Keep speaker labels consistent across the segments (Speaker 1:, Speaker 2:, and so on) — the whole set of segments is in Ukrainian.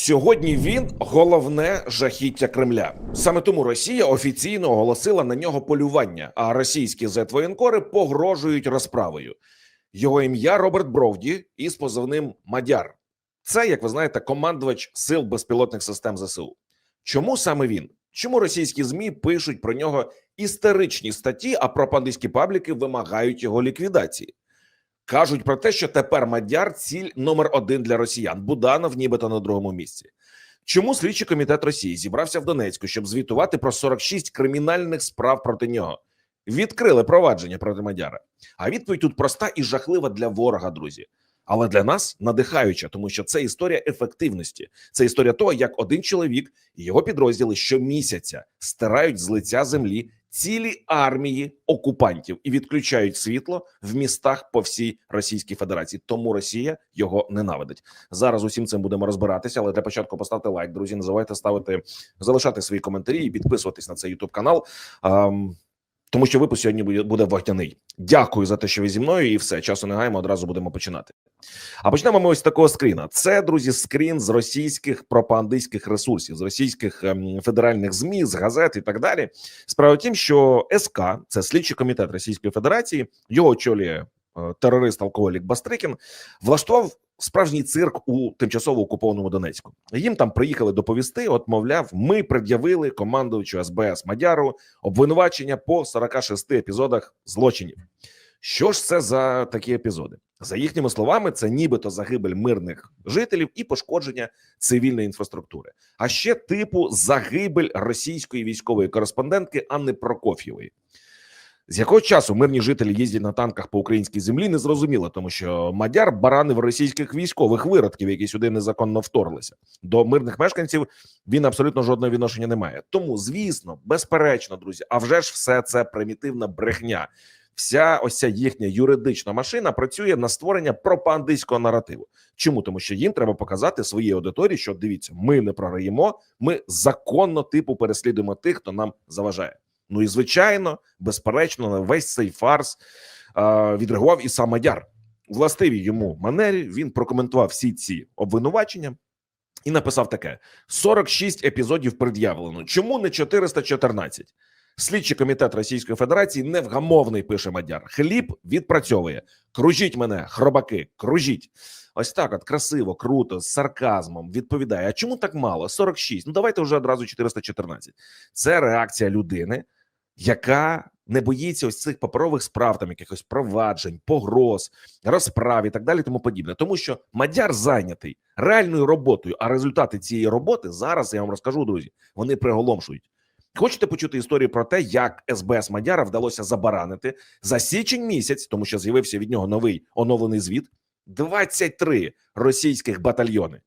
Speaker 1: Сьогодні він головне жахіття Кремля. Саме тому Росія офіційно оголосила на нього полювання, а російські зетвоєнкори погрожують розправою. Його ім'я Роберт Бровді із позивним Мадяр. Це, як ви знаєте, командувач сил безпілотних систем ЗСУ. Чому саме він? Чому російські змі пишуть про нього істеричні статті, а пропагандистські пабліки вимагають його ліквідації? Кажуть про те, що тепер Мадяр ціль номер один для росіян. Буданов, нібито на другому місці. Чому слідчий комітет Росії зібрався в Донецьку, щоб звітувати про 46 кримінальних справ проти нього? Відкрили провадження проти Мадяра. А відповідь тут проста і жахлива для ворога, друзі. Але для нас надихаюча, тому що це історія ефективності. Це історія того, як один чоловік і його підрозділи щомісяця стирають з лиця землі цілі армії окупантів і відключають світло в містах по всій Російській Федерації. Тому Росія його ненавидить. Зараз усім цим будемо розбиратися. Але для початку поставте лайк, друзі. Не забувайте ставити, залишати свої коментарі і підписуватись на цей Ютуб канал. Тому що випуск сьогодні буде- буде вогняний. Дякую за те, що ви зі мною, і все часу не гаємо. Одразу будемо починати. А почнемо ми ось такого скріна. Це друзі, скрін з російських пропагандистських ресурсів, з російських ем, федеральних змі, з газет і так далі. Справа в тім, що СК це слідчий комітет Російської Федерації, його очолює е, терорист алкоголік Бастрикін, влаштував справжній цирк у тимчасово окупованому Донецьку. Їм там приїхали доповісти. От, мовляв, ми пред'явили командувачу СБС Мадяру обвинувачення по 46 епізодах злочинів. Що ж це за такі епізоди? За їхніми словами, це нібито загибель мирних жителів і пошкодження цивільної інфраструктури, а ще типу загибель російської військової кореспондентки Анни Прокоф'євої. З якого часу мирні жителі їздять на танках по українській землі, не зрозуміло, тому що Мадяр баранив російських військових виродків, які сюди незаконно вторглися. До мирних мешканців він абсолютно жодного відношення не має. Тому, звісно, безперечно, друзі, а вже ж все це примітивна брехня. Вся ось ця їхня юридична машина працює на створення пропагандистського наративу. Чому? Тому що їм треба показати своїй аудиторії, що дивіться, ми не програємо, ми законно типу переслідуємо тих, хто нам заважає. Ну і звичайно, безперечно, на весь цей фарс е, відреагував і сам Мадяр. У властивій йому манері він прокоментував всі ці обвинувачення і написав таке: 46 епізодів пред'явлено. Чому не 414? Слідчий комітет Російської Федерації невгамовний пише Мадяр. Хліб відпрацьовує. Кружіть мене, хробаки, кружіть. Ось так, от красиво, круто, з сарказмом відповідає. А чому так мало? 46. Ну давайте вже одразу 414. Це реакція людини, яка не боїться ось цих паперових справ, там якихось проваджень, погроз, розправ і так далі, тому подібне. Тому що Мадяр зайнятий реальною роботою, а результати цієї роботи зараз я вам розкажу, друзі. Вони приголомшують. Хочете почути історію про те, як СБС Мадяра вдалося забаранити за січень місяць, тому що з'явився від нього новий оновлений звіт. 23 російських батальйони.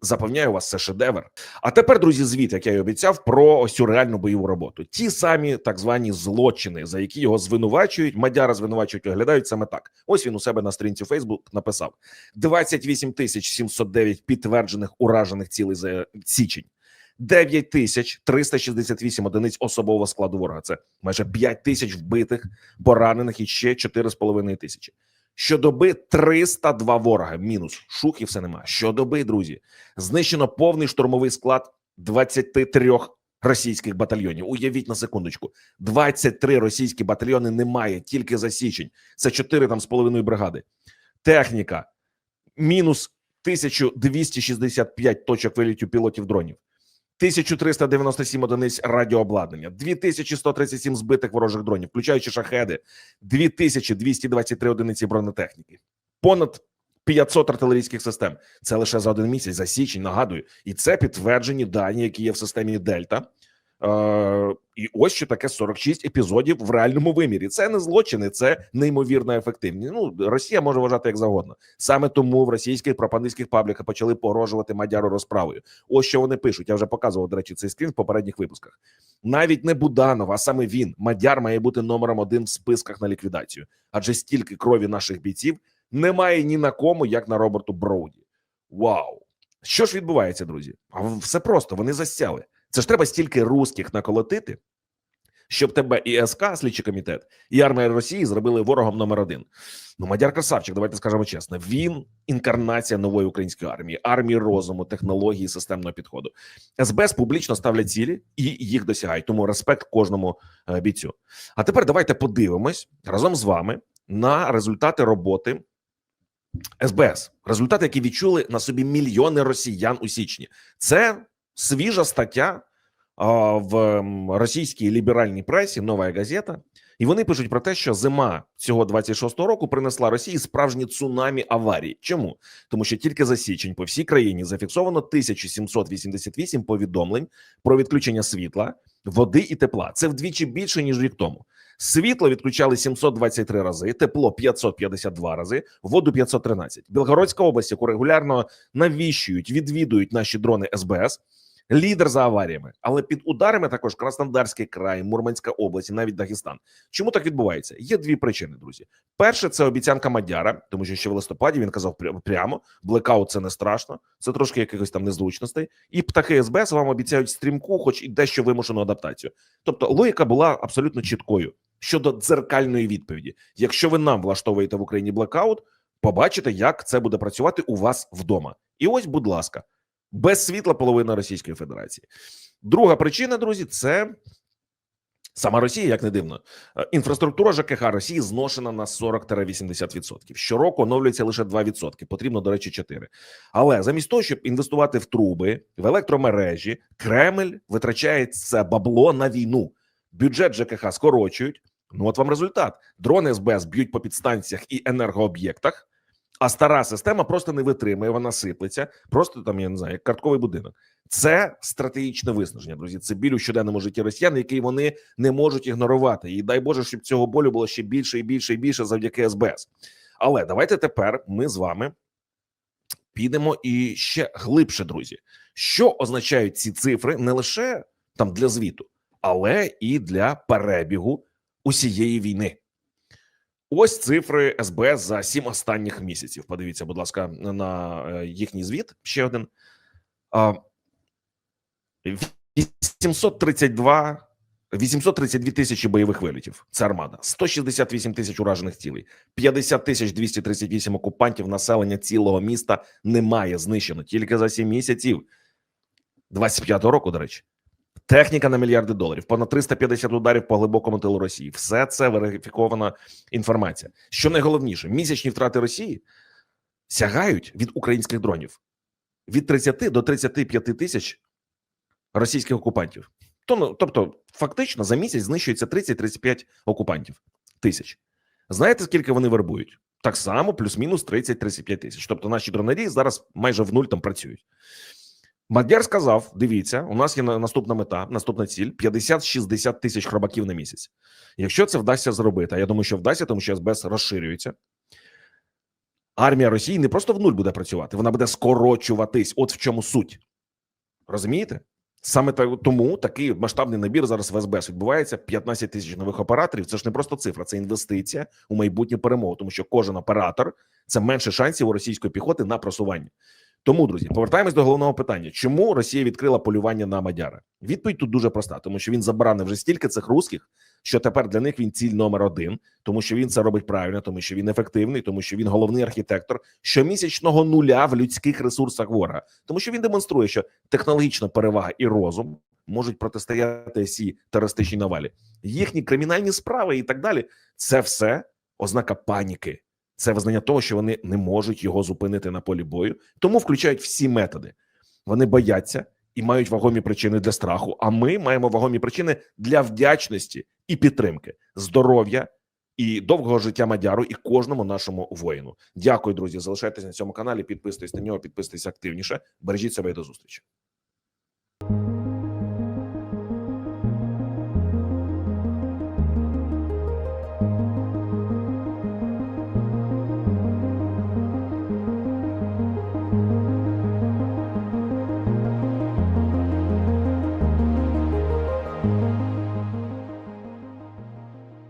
Speaker 1: Запевняю вас, це шедевр. А тепер, друзі, звіт, як я й обіцяв, про ось цю реальну бойову роботу. Ті самі так звані злочини, за які його звинувачують, Мадяра звинувачують, оглядають саме так. Ось він у себе на сторінці Фейсбук написав: 28 тисяч 709 підтверджених уражених цілей за січень. 9 тисяч 368 одиниць особового складу ворога. Це майже 5 тисяч вбитих, поранених і ще 4,5 тисячі. Щодоби 302 ворога. Мінус шух все нема. Щодоби, друзі, знищено повний штурмовий склад 23 російських батальйонів. Уявіть на секундочку: 23 російські батальйони немає тільки за січень. Це 4 там з половиною бригади. Техніка мінус 1265 точок вилітів пілотів дронів. 1397 одиниць радіообладнання, 2137 збитих ворожих дронів, включаючи шахеди, 2223 одиниці бронетехніки, понад 500 артилерійських систем. Це лише за один місяць, за січень. Нагадую, і це підтверджені дані, які є в системі Дельта. І ось що таке 46 епізодів в реальному вимірі. Це не злочини, це неймовірно ефективні. Ну Росія може вважати як завгодно. Саме тому в російських пропагандистських пабліках почали погрожувати Мадяру розправою. Ось що вони пишуть. Я вже показував до речі цей скрін в попередніх випусках. Навіть не Буданов, а саме він, Мадяр, має бути номером один в списках на ліквідацію, адже стільки крові наших бійців немає ні на кому, як на Роберту Броуді. Вау! Що ж відбувається, друзі? А все просто вони засяли. Це ж треба стільки русських наколотити, щоб тебе і СК, слідчий комітет, і армія Росії зробили ворогом номер один. Ну, Мадяр красавчик, давайте скажемо чесно. Він інкарнація нової української армії, армії розуму, технології, системного підходу. СБС публічно ставлять цілі і їх досягають. Тому респект кожному е, бійцю. А тепер давайте подивимось разом з вами на результати роботи СБС. Результати, які відчули на собі мільйони росіян у січні. Це свіжа стаття в російській ліберальній пресі, нова газета. І вони пишуть про те, що зима цього 26-го року принесла Росії справжні цунамі аварій. Чому? Тому що тільки за січень по всій країні зафіксовано 1788 повідомлень про відключення світла, води і тепла. Це вдвічі більше ніж рік тому. Світло відключали 723 рази, тепло 552 рази, воду 513. Білгородська область, яку регулярно навіщують, відвідують наші дрони СБС. Лідер за аваріями, але під ударами також Краснодарський край, Мурманська область, і навіть Дагестан. Чому так відбувається? Є дві причини, друзі. Перше, це обіцянка Мадяра, тому що ще в листопаді він казав прямо: блекаут це не страшно, це трошки якихось там незручностей. І птахи СБС вам обіцяють стрімку, хоч і дещо вимушену адаптацію. Тобто логіка була абсолютно чіткою щодо дзеркальної відповіді. Якщо ви нам влаштовуєте в Україні блекаут, побачите, як це буде працювати у вас вдома. І ось, будь ласка, без світла половина Російської Федерації. Друга причина, друзі, це сама Росія, як не дивно. Е, Інфраструктура ЖКХ Росії зношена на 40-80%. Щороку оновлюється лише 2%. Потрібно, до речі, 4%. Але замість того, щоб інвестувати в труби, в електромережі, Кремль витрачає це бабло на війну. Бюджет ЖКХ скорочують. Ну, от вам результат: дрони СБС б'ють по підстанціях і енергооб'єктах, а стара система просто не витримує, вона сиплеться. Просто там, я не знаю, як картковий будинок. Це стратегічне виснаження, друзі. Це біль у щоденному житті росіян, який вони не можуть ігнорувати. І дай Боже, щоб цього болю було ще більше і більше і більше завдяки СБС. Але давайте тепер ми з вами підемо і ще глибше, друзі. Що означають ці цифри не лише там для звіту, але і для перебігу усієї війни. Ось цифри СБС за сім останніх місяців. Подивіться, будь ласка, на е, їхній звіт. Ще один. А, 832 832 тисячі бойових вилітів. Це армада, 168 тисяч уражених цілей, 50 тисяч 238 окупантів. Населення цілого міста немає знищено тільки за 7 місяців 25-го року. До речі, техніка на мільярди доларів, понад 350 ударів по глибокому тилу Росії. Все це верифікована інформація. Що найголовніше, місячні втрати Росії сягають від українських дронів від 30 до 35 тисяч російських окупантів. Тобто, фактично за місяць знищується 30-35 окупантів тисяч. Знаєте, скільки вони вербують? Так само, плюс-мінус 30-35 тисяч. Тобто, наші дронарі зараз майже в нуль там працюють. Мадяр сказав: дивіться, у нас є наступна мета, наступна ціль: 50-60 тисяч хробаків на місяць. Якщо це вдасться зробити, а я думаю, що вдасться, тому що СБС розширюється. Армія Росії не просто в нуль буде працювати, вона буде скорочуватись. От в чому суть. Розумієте? Саме тому такий масштабний набір зараз в СБС відбувається 15 тисяч нових операторів. Це ж не просто цифра, це інвестиція у майбутню перемогу, тому що кожен оператор це менше шансів у російської піхоти на просування. Тому, друзі, повертаємось до головного питання: чому Росія відкрила полювання на Мадяра? Відповідь тут дуже проста, тому що він забаранив вже стільки цих русських, що тепер для них він ціль номер один, тому що він це робить правильно, тому що він ефективний, тому що він головний архітектор щомісячного нуля в людських ресурсах ворога, тому що він демонструє, що технологічна перевага і розум можуть протистояти цій терористичній навалі. Їхні кримінальні справи і так далі. Це все ознака паніки. Це визнання того, що вони не можуть його зупинити на полі бою, тому включають всі методи. Вони бояться і мають вагомі причини для страху. А ми маємо вагомі причини для вдячності і підтримки, здоров'я і довгого життя Мадяру і кожному нашому воїну. Дякую, друзі. Залишайтесь на цьому каналі. Підписуйтесь на нього, підписуйтесь активніше. Бережіть себе і до зустрічі.